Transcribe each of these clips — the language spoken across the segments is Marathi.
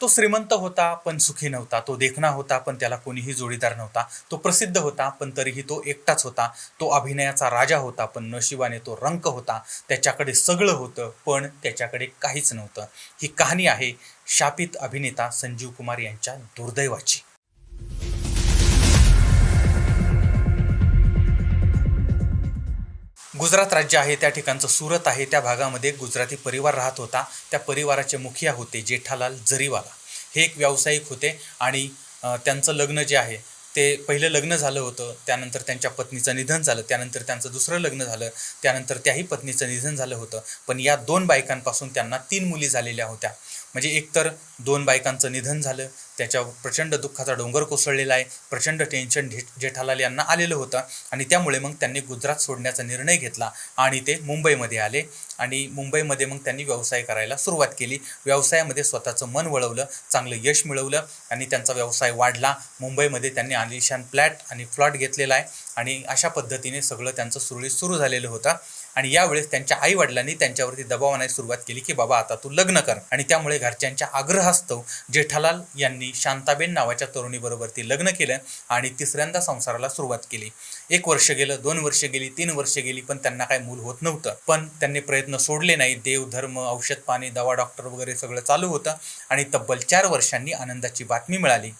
तो श्रीमंत होता पण सुखी नव्हता. तो देखणा होता पण त्याला कोणीही जोडीदार नव्हता. तो प्रसिद्ध होता पण तरीही तो एकटाच होता. तो अभिनयाचा राजा होता पण नशिबाने तो रंक होता. त्याच्याकडे सगळं होतं पण त्याच्याकडे काहीच नव्हतं. ही कहाणी आहे शापित अभिनेता संजीव कुमार यांच्या दुर्दैवाची. गुजरात राज्य आहे त्या ठिकाणचं सुरत आहे त्या भागामध्ये गुजराती परिवार राहत होता. त्या परिवाराचे मुखिया होते जेठालाल जरीवाला. हे एक व्यावसायिक होते आणि त्यांचं लग्न जे आहे ते पहिलं लग्न झालं होतं त्यानंतर त्यांच्या पत्नीचं निधन झालं त्यानंतर त्यांचं दुसरं लग्न झालं त्यानंतर त्याही पत्नीचं निधन झालं होतं. पण या दोन बायकांपासून त्यांना तीन मुली झालेल्या होत्या. म्हणजे एकतर दोन बायकांचं निधन झालं त्याच्या प्रचंड दुःखाचा डोंगर कोसळलेला आहे प्रचंड टेन्शन जे जेठालाल यांना आलेलं होतं आणि त्यामुळे मग त्यांनी गुजरात सोडण्याचा निर्णय घेतला आणि ते मुंबईमध्ये आले आणि मुंबईमध्ये मग त्यांनी व्यवसाय करायला सुरुवात केली. व्यवसायामध्ये स्वतःचं मन वळवलं चांगलं यश मिळवलं आणि त्यांचा व्यवसाय वाढला. मुंबईमध्ये त्यांनी आलिशान फ्लॅट आणि फ्लॉट घेतलेला आहे आणि अशा पद्धतीने सगळं त्यांचं सुरळीत सुरू झालेलं होतं. आणि यावेळेस त्यांच्या आई वडिलांनी त्यांच्यावरती दबाव आणायला सुरुवात केली की बाबा आता तू लग्न कर. आणि त्यामुळे घरच्यांच्या आग्रहास्तव जेठालाल यांनी शांताबेन नावाच्या तरुणीबरोबर ती लग्न केलं आणि तिसऱ्यांदा संसाराला सुरुवात केली. एक वर्ष गेलं दोन वर्ष गेली तीन वर्ष गेली पण त्यांना काय मूल होत नव्हतं. पण त्यांनी प्रयत्न सोडले नाही. देव धर्म औषध पाणी दवा डॉक्टर वगैरे सगळं चालू होतं आणि तब्बल चार वर्षांनी आनंदाची बातमी मिळाली.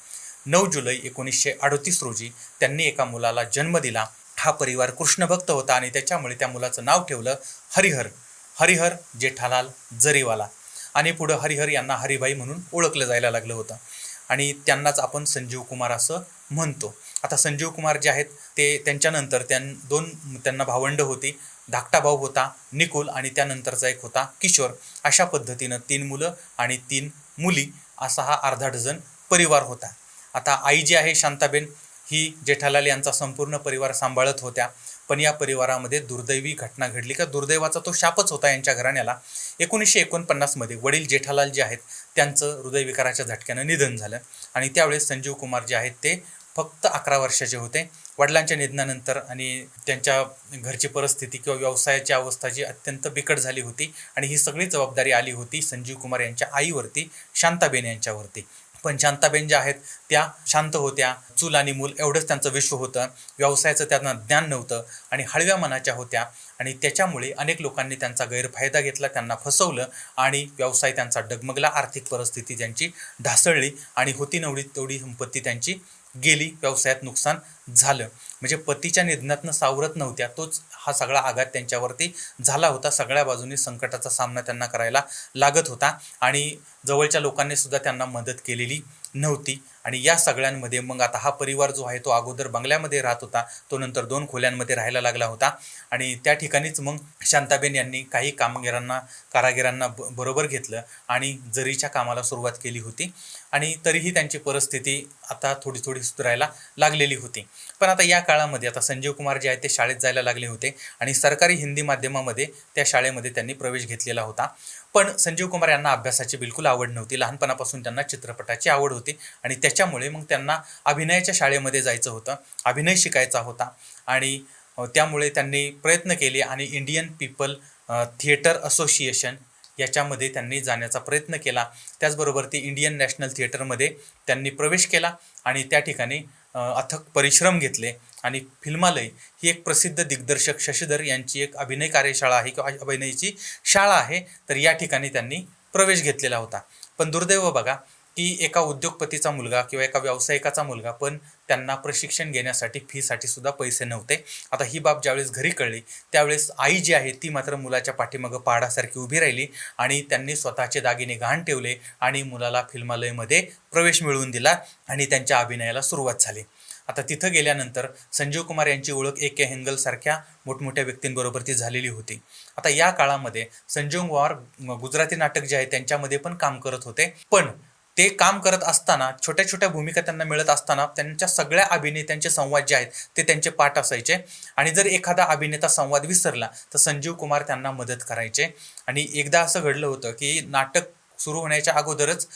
नऊ जुलै एकोणीसशे अडतीस रोजी त्यांनी एका मुलाला जन्म दिला हा परिवार कृष्णभक्त होता आणि त्याच्यामुळे त्या मुलाचं नाव ठेवलं हरिहर. हरिहर जेठालाल जरीवाला. आणि पुढं हरिहर यांना हरिभाई म्हणून ओळखलं जायला लागलं होतं. आणि त्यांनाच आपण संजीव कुमार असं म्हणतो. आता संजीव कुमार जे आहेत ते त्यांच्यानंतर त्यां दोन त्यांना भावंड होती धाकटा भाऊ होता निकुल आणि त्यानंतरचा एक होता किशोर. अशा पद्धतीनं तीन मुलं आणि तीन मुली असा हा अर्धा डझन परिवार होता. आता आई जी आहे शांताबेन ही जेठालाल यांचा संपूर्ण परिवार सांभाळत होत्या. पण या परिवारामध्ये दुर्दैवी घटना घडली. का दुर्दैवाचा तो शापच होता यांच्या घराण्याला. एकोणीसशे एकोणपन्नासमध्ये वडील जेठालाल जे आहेत त्यांचं हृदयविकाराच्या झटक्यानं निधन झालं. आणि त्यावेळेस संजीव कुमार जे आहेत ते फक्त अकरा वर्षाचे होते. वडिलांच्या निधनानंतर आणि त्यांच्या घरची परिस्थिती किंवा व्यवसायाची अवस्था जी अत्यंत बिकट झाली होती. आणि ही सगळी जबाबदारी आली होती संजीव कुमार यांच्या आईवरती शांताबेन यांच्यावरती. पण शांताबेन ज्या आहेत त्या शांत होत्या. चूल आणि मूल एवढंच त्यांचं विश्व होतं. व्यवसायाचं त्यांना ज्ञान नव्हतं आणि हळव्या मनाच्या होत्या. आणि त्याच्यामुळे अनेक लोकांनी त्यांचा गैरफायदा घेतला त्यांना फसवलं आणि व्यवसाय त्यांचा डगमगला. आर्थिक परिस्थिती त्यांची ढासळली आणि होती नवडी तेवढी संपत्ती त्यांची गेली. व्यवसायात नुकसान झालं. म्हणजे पतीच्या निधनातनं सावरत नव्हत्या तोच हा सगळा आघात त्यांच्यावरती झाला होता. सगळ्या बाजूनी संकटाचा सामना त्यांना करायला लागत होता आणि जवळच्या लोकांनी सुद्धा त्यांना मदत केलेली नव्हती. आणि या सगळ्यांमध्ये मग आता हा परिवार जो आहे तो अगोदर बंगल्यामध्ये राहत होता तो नंतर दोन खोल्यांमध्ये राहायला लागला होता. आणि त्या ठिकाणीच मग शांताबेन यांनी काही कामगिरांना कारागिरांना ब बरोबर घेतलं आणि जरीच्या कामाला सुरुवात केली होती. आणि तरीही त्यांची परिस्थिती आता थोडी थोडी सुधारायला लागलेली होती. पण आता या काळामध्ये आता संजीव कुमार जे आहेत ते शाळेत जायला लागले होते आणि सरकारी हिंदी माध्यमामध्ये त्या शाळेमध्ये त्यांनी प्रवेश घेतलेला होता. पण संजीव कुमार यांना अभ्यासाची बिलकुल आवड नव्हती. लहानपणापासून त्यांना चित्रपटाची आवड होती आणि त्याच्यामुळे मग त्यांना अभिनयाच्या शाळेमध्ये जायचं होतं. अभिनय शिकायचा होता आणि त्यामुळे त्यांनी प्रयत्न केले आणि इंडियन पीपल थिएटर असोसिएशन याच्यामध्ये त्यांनी जाण्याचा प्रयत्न केला. त्याचबरोबर ती इंडियन नॅशनल थिएटरमध्ये त्यांनी प्रवेश केला आणि त्या ठिकाणी अथक परिश्रम घेतले. आणि फिल्मालय ही एक प्रसिद्ध दिग्दर्शक शशीधर यांची एक अभिनय कार्यशाळा आहे किंवा अभिनयाची शाळा आहे तर या ठिकाणी त्यांनी प्रवेश घेतलेला होता. पण दुर्दैव बघा की एका उद्योगपतीचा मुलगा किंवा एका व्यावसायिकाचा मुलगा पण त्यांना प्रशिक्षण घेण्यासाठी फीसाठी सुद्धा पैसे नव्हते. आता ही बाब ज्यावेळेस घरी कळली त्यावेळेस आई जी आहे ती मात्र मुलाच्या पाठीमागं पहाडासारखी उभी राहिली आणि त्यांनी स्वतःचे दागिने गहाण ठेवले आणि मुलाला फिल्मालयमध्ये प्रवेश मिळवून दिला आणि त्यांच्या अभिनयाला सुरुवात झाली. आता तिथं गेल्यानंतर संजीव कुमार यांची ओळख ए के हेंगलसारख्या मोठमोठ्या व्यक्तींबरोबर ती झालेली होती. आता या काळामध्ये संजीव कुमार गुजराती नाटक जे आहे त्यांच्यामध्ये पण काम करत होते. पण ते काम करत असताना छोट्या छोट्या भूमिका त्यांना मिळत असताना त्यांच्या सगळ्या अभिनेत्यांचे संवाद जे आहेत ते त्यांचे पाठ असायचे. आणि जर एखादा अभिनेता संवाद विसरला तर संजीव कुमार त्यांना मदत करायचे. आणि एकदा असं घडलं होतं की नाटक सुरू होण्याच्या अगोदरच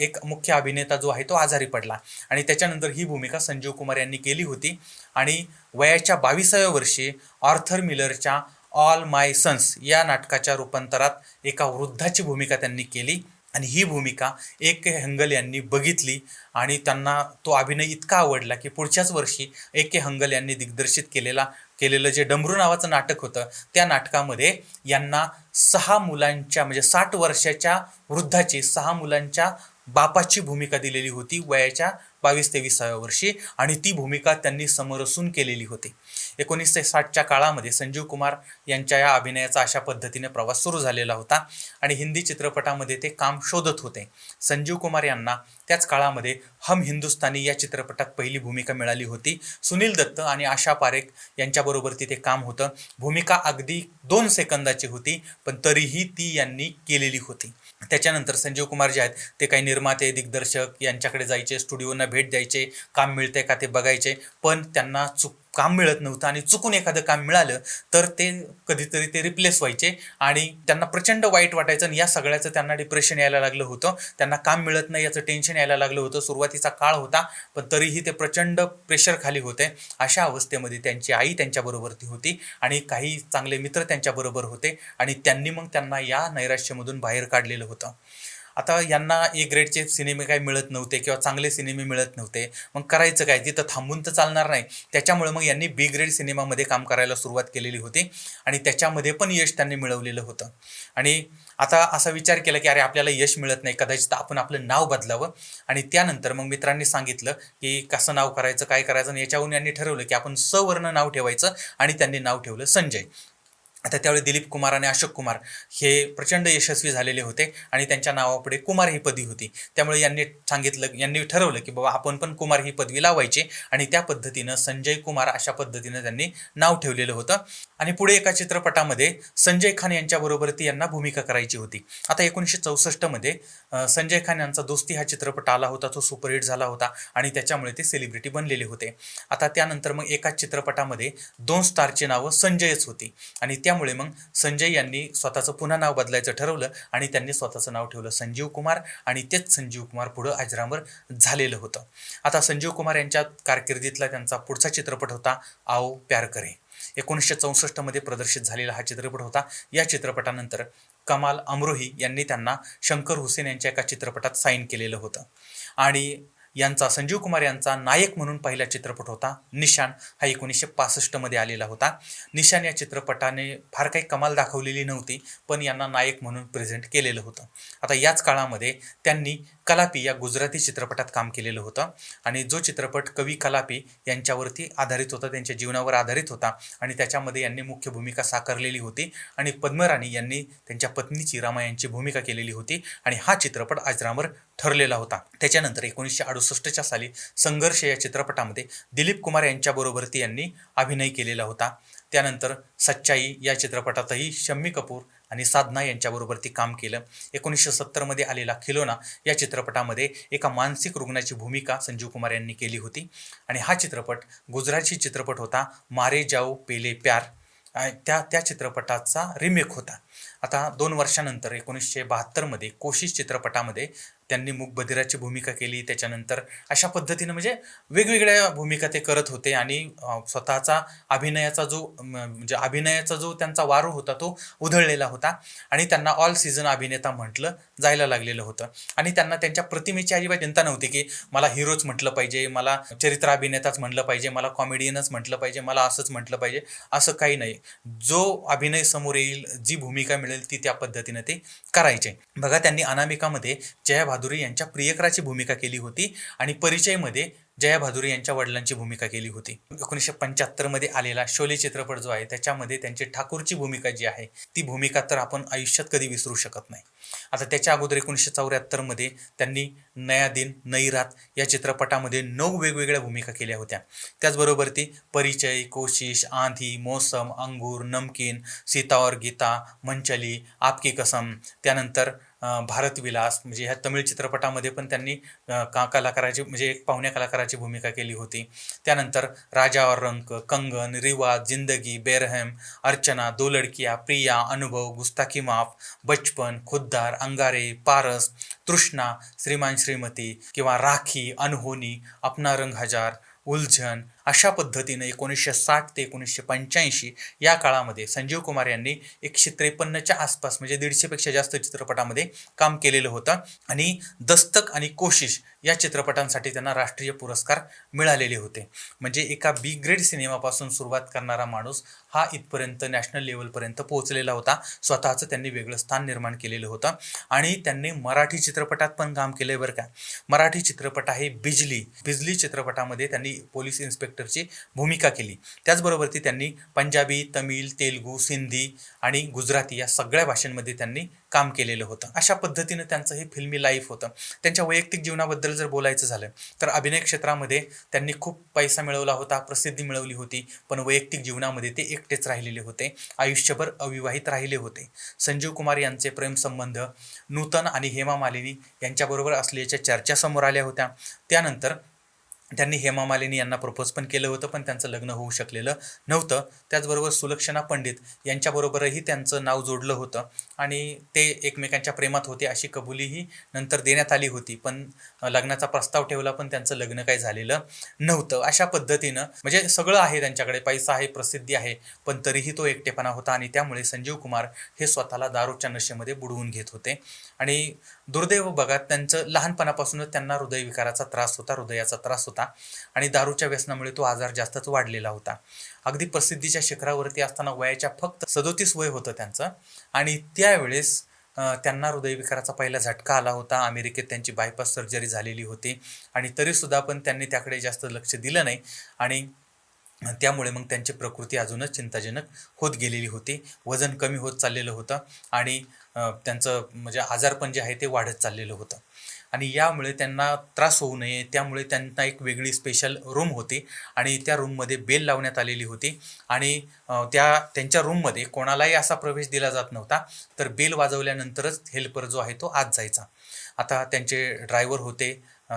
एक मुख्य अभिनेता जो आहे तो आजारी पडला. आणि त्याच्यानंतर ही भूमिका संजीव कुमार यांनी केली होती. आणि वयाच्या बावीसाव्या वर्षी ऑर्थर मिलरच्या ऑल माय सन्स या नाटकाच्या रूपांतरात एका वृद्धाची भूमिका त्यांनी केली. आणि ही भूमिका ए के हंगल यांनी बघितली आणि त्यांना तो अभिनय इतका आवडला की पुढच्याच वर्षी ए के हंगल यांनी दिग्दर्शित केलेला केलेलं जे डमरू नावाचं नाटक होतं त्या नाटकामध्ये यांना सहा मुलांच्या म्हणजे साठ वर्षाच्या वृद्धाची सहा मुलांच्या बापाची भूमिका दिलेली होती वयाच्या बावीस तेवीसाव्या वर्षी आणि ती भूमिका त्यांनी समरसून केलेली होती. एकोणीसशे साठच्या काळामध्ये संजीव कुमार यांच्या या अभिनयाचा अशा पद्धतीने प्रवास सुरू झालेला होता आणि हिंदी चित्रपटामध्ये ते काम शोधत होते. संजीव कुमार यांना त्याच काळामध्ये हम हिंदुस्तानी या चित्रपटात पहिली भूमिका मिळाली होती. सुनील दत्त आणि आशा पारेख यांच्याबरोबर तिथे काम होतं. भूमिका अगदी दोन सेकंदाची होती पण तरीही ती यांनी केलेली होती. त्याच्यानंतर संजीव कुमार जे आहेत ते काही निर्माते दिग्दर्शक यांच्याकडे जायचे स्टुडिओना भेट द्यायचे काम मिळते का ते बघायचे पण त्यांना चुक काम मिळत नव्हतं आणि चुकून एखादं काम मिळालं तर ते कधीतरी ते रिप्लेस व्हायचे. आणि त्यांना प्रचंड वाईट वाटायचं आणि या सगळ्याचं त्यांना डिप्रेशन यायला लागलं होतं. त्यांना काम मिळत नाही याचं टेन्शन यायला लागलं होतं. सुरुवातीचा काळ होता पण तरीही ते प्रचंड प्रेशर खाली होते. अशा अवस्थेमध्ये त्यांची आई त्यांच्याबरोबर ती होती आणि काही चांगले मित्र त्यांच्याबरोबर होते आणि त्यांनी मग त्यांना या नैराश्यामधून बाहेर काढलेलं होतं. आता यांना ए ग्रेडचे सिनेमे काही मिळत नव्हते किंवा चांगले सिनेमे मिळत नव्हते. मग करायचं काय? तिथं थांबून तर चालणार नाही. त्याच्यामुळे मग यांनी बी ग्रेड सिनेमामध्ये काम करायला सुरुवात केलेली होती आणि त्याच्यामध्ये पण यश त्यांनी मिळवलेलं होतं. आणि आता असा विचार केला की अरे आपल्याला यश मिळत नाही. कदाचित आपण आपलं नाव बदलावं. आणि त्यानंतर मग मित्रांनी सांगितलं की कसं नाव करायचं काय करायचं? आणि याच्यावरून यांनी ठरवलं की आपण सवर्ण नाव ठेवायचं आणि त्यांनी नाव ठेवलं संजय. आता त्यावेळी दिलीप कुमार आणि अशोक कुमार हे प्रचंड यशस्वी झालेले होते आणि त्यांच्या नावापुढे कुमार ही पदवी होती. त्यामुळे यांनी सांगितलं यांनी ठरवलं की बाबा आपण पण कुमार ही पदवी लावायची आणि त्या पद्धतीनं संजय कुमार अशा पद्धतीनं त्यांनी नाव ठेवलेलं होतं. आणि पुढे एका चित्रपटामध्ये संजय खान यांच्याबरोबर ती यांना भूमिका करायची होती. आता एकोणीसशे चौसष्टमध्ये संजय खान यांचा दोस्ती हा चित्रपट आला होता तो सुपरहिट झाला होता आणि त्याच्यामुळे ते सेलिब्रिटी बनलेले होते. आता त्यानंतर मग एकाच चित्रपटामध्ये दोन स्टारची नावं संजयच होती. आणि त्यामुळे मग संजय यांनी स्वतःचं पुन्हा नाव बदलायचं ठरवलं आणि त्यांनी स्वतःचं नाव ठेवलं संजीव कुमार आणि तेच संजीव कुमार पुढं अजरामर झालेलं होतं. आता संजीव कुमार यांच्या कारकिर्दीतला त्यांचा पुढचा चित्रपट होता आओ प्यार करे. एकोणीसशे चौसष्टमध्ये प्रदर्शित झालेला हा चित्रपट होता. या चित्रपटानंतर कमाल अमरोही यांनी त्यांना शंकर हुसेन यांच्या एका चित्रपटात साईन केलेलं होतं. आणि यांचा संजीव कुमार यांचा नायक म्हणून पहिला चित्रपट होता. निशान हा एकोणीसशे पासष्टमध्ये आलेला होता. निशान या चित्रपटाने फार काही कमाल दाखवलेली नव्हती पण यांना नायक म्हणून प्रेझेंट केलेलं होतं. आता याच काळामध्ये त्यांनी कलापी या गुजराती चित्रपटात काम केलेलं होतं आणि जो चित्रपट कवी कलापी यांच्यावरती आधारित होता त्यांच्या जीवनावर आधारित होता आणि त्याच्यामध्ये यांनी मुख्य भूमिका साकारलेली होती आणि पद्मराणी यांनी त्यांच्या पत्नीची रामा यांची भूमिका केलेली होती आणि हा चित्रपट आजरामर ठरलेला होता. त्याच्यानंतर एकोणीसशे अडुसष्टच्या साली संघर्ष या चित्रपटामध्ये दिलीप कुमार यांच्याबरोबर ती यांनी अभिनय केलेला होता. त्यानंतर सच्चाई या चित्रपटातही शम्मी कपूर आणि साधना यांच्याबरोबर ती काम केलं. एकोणीसशे सत्तरमध्ये आलेला खिलोना या चित्रपटामध्ये एका मानसिक रुग्णाची भूमिका संजीव कुमार यांनी केली होती. आणि हा चित्रपट गुजराती चित्रपट होता मारे जाओ पेले प्यार. त्या त्या चित्रपटाचा रिमेक होता. आता दोन वर्षानंतर एकोणीसशे बहात्तरमध्ये कोशिश चित्रपटामध्ये त्यांनी मूकबधिराची भूमिका केली. त्याच्यानंतर अशा पद्धतीनं म्हणजे वेगवेगळ्या भूमिका ते करत होते आणि स्वतःचा अभिनयाचा जो म्हणजे अभिनयाचा जो त्यांचा वारू होता तो उधळलेला होता आणि त्यांना ऑल सीझन अभिनेता म्हटलं जायला लागलेलं होतं. आणि त्यांना त्यांच्या प्रतिमेची अजिबात चिंता नव्हती की मला हिरोच म्हटलं पाहिजे मला चरित्र अभिनेताच म्हटलं पाहिजे मला कॉमेडियनच म्हटलं पाहिजे मला असंच म्हटलं पाहिजे असं काही नाही. जो अभिनय समोर येईल जी भूमिका मिळेल ती त्या पद्धतीनं ते करायचे. बघा त्यांनी अनामिकामध्ये जया भादुरी यांच्या प्रियकराची भूमिका केली होती आणि परिचयमध्ये जया भादुरी यांच्या वडिलांची भूमिका केली होती. एकोणीसशे पंच्याहत्तरमध्ये आलेला शोले चित्रपट जो आहे त्याच्यामध्ये त्यांची ठाकूरची भूमिका जी आहे ती भूमिका तर आपण आयुष्यात कधी विसरू शकत नाही. आता त्याच्या अगोदर एकोणीसशे चौऱ्याहत्तरमध्ये त्यांनी नया दिन नई रात या चित्रपटामध्ये नऊ वेगवेगळ्या भूमिका केल्या होत्या. त्याचबरोबर ती परिचय कोशिश आंधी मौसम अंगूर नमकीन सीता और गीता मंचली आपकी कसम त्यानंतर भारतविलास भारत विलास म्हणजे ह्या तमिळ चित्रपटामध्ये पण त्यांनी का कलाकाराची म्हणजे एक पाहुण्या कलाकाराची भूमिका केली होती. त्यानंतर राजा रंक कंगन रिवाज जिंदगी बेरहम अर्चना दो लडकिया प्रिया अनुभव गुस्ताखी माफ बचपन खुद्दार अंगारे पारस तृष्णा श्रीमान श्रीमती किंवा राखी अनहोनी अपना रंग हजार उलझन अशा पद्धतीनं एकोणीसशे साठ ते एकोणीसशे पंच्याऐंशी या काळामध्ये संजीव कुमार यांनी एकशे त्रेपन्नच्या आसपास म्हणजे दीडशेपेक्षा जास्त चित्रपटामध्ये काम केलेलं होतं. आणि दस्तक आणि कोशिश या चित्रपटांसाठी त्यांना राष्ट्रीय पुरस्कार मिळालेले होते. म्हणजे एका बी ग्रेड सिनेमापासून सुरुवात करणारा माणूस हा इथपर्यंत नॅशनल लेवलपर्यंत पोहोचलेला होता. स्वतःचं त्यांनी वेगळं स्थान निर्माण केलेलं होतं. आणि त्यांनी मराठी चित्रपटात पण काम केलं बरं का. मराठी चित्रपट आहे बिजली. बिजली चित्रपटामध्ये त्यांनी पोलीस इन्स्पेक्टरची भूमिका केली. त्याचबरोबर ती त्यांनी पंजाबी तमिळ तेलगू सिंधी आणि गुजराती या सगळ्या भाषांमध्ये त्यांनी काम केलेलं होतं. अशा पद्धतीनं त्यांचं हे फिल्मी लाईफ होतं. त्यांच्या वैयक्तिक जीवनाबद्दल जर बोलायचं झालं तर अभिनय क्षेत्रामध्ये त्यांनी खूप पैसा मिळवला होता प्रसिद्धी मिळवली होती पण वैयक्तिक जीवनामध्ये ते एकटेच राहिलेले होते. आयुष्यभर अविवाहित राहिले होते. संजीव कुमार यांचे प्रेमसंबंध नूतन आणि हेमा मालिनी यांच्याबरोबर असल्याच्या चर्चा समोर आल्या होत्या. त्यानंतर त्यांनी हेमा मालिनी यांना प्रपोज पण केलं होतं पण त्यांचं लग्न होऊ शकलेलं नव्हतं. त्याचबरोबर सुलक्षणा पंडित यांच्याबरोबरही त्यांचं नाव जोडलं होतं आणि ते एकमेकांच्या प्रेमात होते अशी कबुलीही नंतर देण्यात आली होती. पण लग्नाचा प्रस्ताव ठेवला पण त्यांचं लग्न काही झालेलं नव्हतं. अशा पद्धतीनं म्हणजे सगळं आहे त्यांच्याकडे पैसा आहे प्रसिद्धी आहे पण तरीही तो एकटेपणा होता आणि त्यामुळे संजीव कुमार हे स्वतःला दारूच्या नशेमध्ये बुडवून घेत होते. आणि दुर्दैव बघा त्यांचं लहानपणापासूनच त्यांना हृदयविकाराचा त्रास होता हृदयाचा त्रास होता आणि दारूच्या व्यसनामुळे तो आजार जास्तच वाढलेला होता. अगदी प्रसिद्धीच्या शिखरावरती असताना वयाच्या फक्त सदोतीस वय होतं त्यांचं आणि त्यावेळेस त्यांना हृदयविकाराचा पहिला झटका आला होता. अमेरिकेत त्यांची बायपास सर्जरी झालेली होती आणि तरीसुद्धा पण त्यांनी त्याकडे जास्त लक्ष दिलं नाही आणि त्यामुळे मग त्यांची प्रकृती अजूनच चिंताजनक होत गेलेली होती. वजन कमी होत चाललेलं होतं आणि त्यांचं म्हणजे आजारपण जे आहे ते वाढत चाललेलं होतं. आणि यामुळे त्यांना त्रास होऊ नये त्यामुळे त्यांना एक वेगळी स्पेशल रूम होती आणि त्या रूममध्ये बेल लावण्यात आलेली होती. आणि त्या त्यांच्या रूममध्ये कोणालाही असा प्रवेश दिला जात नव्हता. तर बेल वाजवल्यानंतरच हेल्पर जो आहे तो आत जायचा. आता त्यांचे ड्रायव्हर होते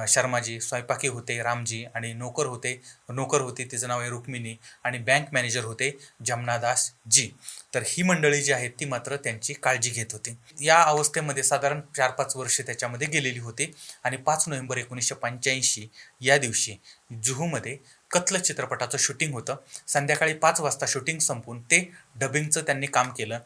शर्माजी स्वयंपाकी होते रामजी आणि नोकर होते नोकर होते तिचं नाव आहे रुक्मिणी आणि बँक मॅनेजर होते जमनादास जी तर ही मंडळी जी आहेत ती मात्र त्यांची काळजी घेत होती. या अवस्थेमध्ये साधारण चार पाच वर्षे त्याच्यामध्ये गेलेली होती आणि पाच नोव्हेंबर एकोणीसशे पंच्याऐंशी या दिवशी जुहूमध्ये कत्ल चित्रपटाचं शूटिंग होतं. संध्याकाळी पाच वाजता शूटिंग संपून ते डबिंगचं त्यांनी काम केलं.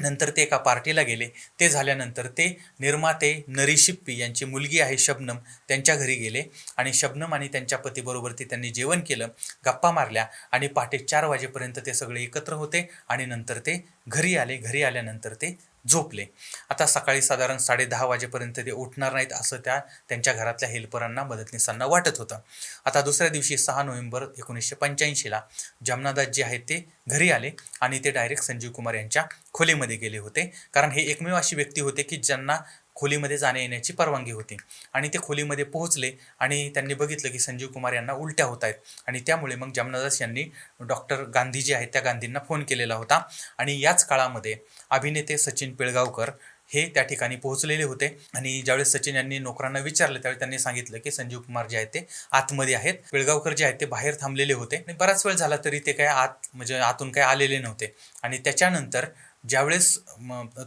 नंतर ते एका पार्टीला गेले. ते झाल्यानंतर ते निर्माते नरी शिप्पी यांची मुलगी आहे शबनम त्यांच्या घरी गेले आणि शबनम आणि त्यांच्या पतीबरोबर ते त्यांनी जेवण केलं गप्पा मारल्या आणि पहाटे चार वाजेपर्यंत ते सगळे एकत्र होते आणि नंतर ते घरी आले. घरी आल्यानंतर ते झोपले. आता सकाळी साधारण साडे दहा वाजेपर्यंत ते उठणार नाहीत असं त्या त्यांच्या घरातल्या हेल्परांना मदतनीसांना वाटत होतं. आता दुसऱ्या दिवशी सहा नोव्हेंबर एकोणीसशे पंच्याऐंशीला जमनादास जे आहेत ते घरी आले आणि ते डायरेक्ट संजीव कुमार यांच्या खोलीमध्ये गेले होते. कारण हे एकमेव अशी व्यक्ती होते की ज्यांना खोलीमध्ये जाण्या येण्याची परवानगी होती. आणि ते खोलीमध्ये पोहोचले आणि त्यांनी बघितलं की संजीव कुमार यांना उलट्या होत आहेत. आणि त्यामुळे मग जमनादास यांनी डॉक्टर गांधी जे आहेत त्या गांधींना फोन केलेला होता. आणि याच काळामध्ये अभिनेते सचिन पिळगावकर हे त्या ठिकाणी पोहोचलेले होते. आणि ज्यावेळेस सचिन यांनी नोकरांना विचारलं त्यावेळी त्यांनी सांगितलं की संजीव कुमार जे आहेत ते आतमध्ये आहेत. पिळगावकर जे आहेत ते बाहेर थांबलेले होते. आणि बराच वेळ झाला तरी ते काय आत म्हणजे आतून काय आलेले नव्हते. आणि त्याच्यानंतर ज्यावेळेस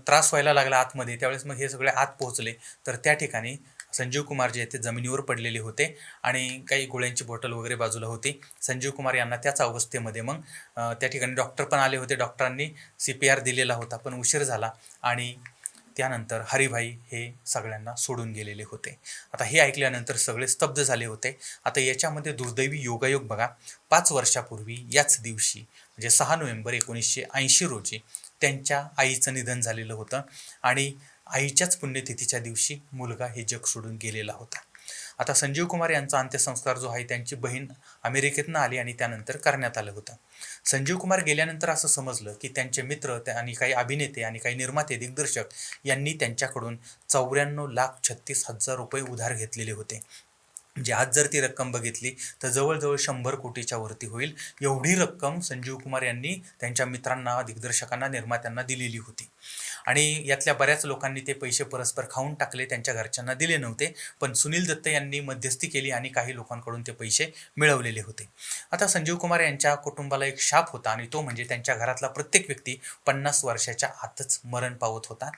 त्रास व्हायला लागला आतमध्ये त्यावेळेस मग हे सगळे आत पोहोचले. तर त्या ठिकाणी संजीव कुमार जे ते जमिनीवर पडलेले होते आणि काही गोळ्यांची बॉटल वगैरे बाजूला होती. संजीव कुमार यांना त्याच अवस्थेमध्ये मग त्या ठिकाणी डॉक्टर पण आले होते. डॉक्टरांनी सी पी आर दिलेला होता पण उशीर झाला आणि त्यानंतर हरिभाई हे सगळ्यांना सोडून गेलेले होते. आता हे ऐकल्यानंतर सगळे स्तब्ध झाले होते. आता याच्यामध्ये दुर्दैवी योगायोग बघा. पाच वर्षापूर्वी याच दिवशी म्हणजे सहा नोव्हेंबर एकोणीसशे ऐंशी रोजी त्यांच्या आईचं निधन झालेलं होतं आणि आईच्याच पुण्यतिथीच्या दिवशी मुलगा हे जग सोडून गेलेला होता. आता संजीव कुमार यांचा अंत्यसंस्कार जो आहे त्यांची बहीण अमेरिकेतनं आली आणि त्यानंतर करण्यात आलं होतं. संजीव कुमार गेल्यानंतर असं समजलं की त्यांचे मित्र आणि काही अभिनेते आणि काही निर्माते दिग्दर्शक यांनी त्यांच्याकडून चौऱ्याण्णव लाख छत्तीस हजार रुपये उधार घेतलेले होते. म्हणजे आज जर ती रक्कम बघितली तर जवळजवळ शंभर कोटीच्या वरती होईल. एवढी रक्कम संजीव कुमार यांनी त्यांच्या मित्रांना दिग्दर्शकांना निर्मात्यांना दिलेली होती. आणि यातल्या बऱ्याच लोकांनी ते पैसे परस्पर खाऊन टाकले त्यांच्या घरच्यांना दिले नव्हते. पण सुनील दत्त यांनी मध्यस्थी केली आणि काही लोकांकडून ते पैसे मिळवलेले होते. आता संजीव कुमार यांच्या कुटुंबाला एक शाप होता आणि तो म्हणजे त्यांच्या घरातला प्रत्येक व्यक्ती पन्नास वर्षाच्या आतच मरण पावत होता.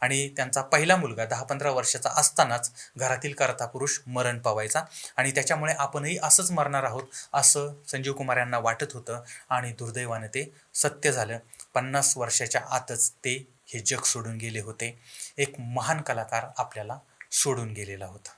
आणि त्यांचा पहिला मुलगा दहा पंधरा वर्षाचा असतानाच घरातील कर्ता पुरुष मरण पावायचा. आणि त्याच्यामुळे आपणही असंच मरणार आहोत असं संजीव कुमार यांना वाटत होतं. आणि दुर्दैवाने ते सत्य झालं. पन्नास वर्षाच्या आतच ते हे जग सोडून गेले होते. एक महान कलाकार आपल्याला सोडून गेलेला होता.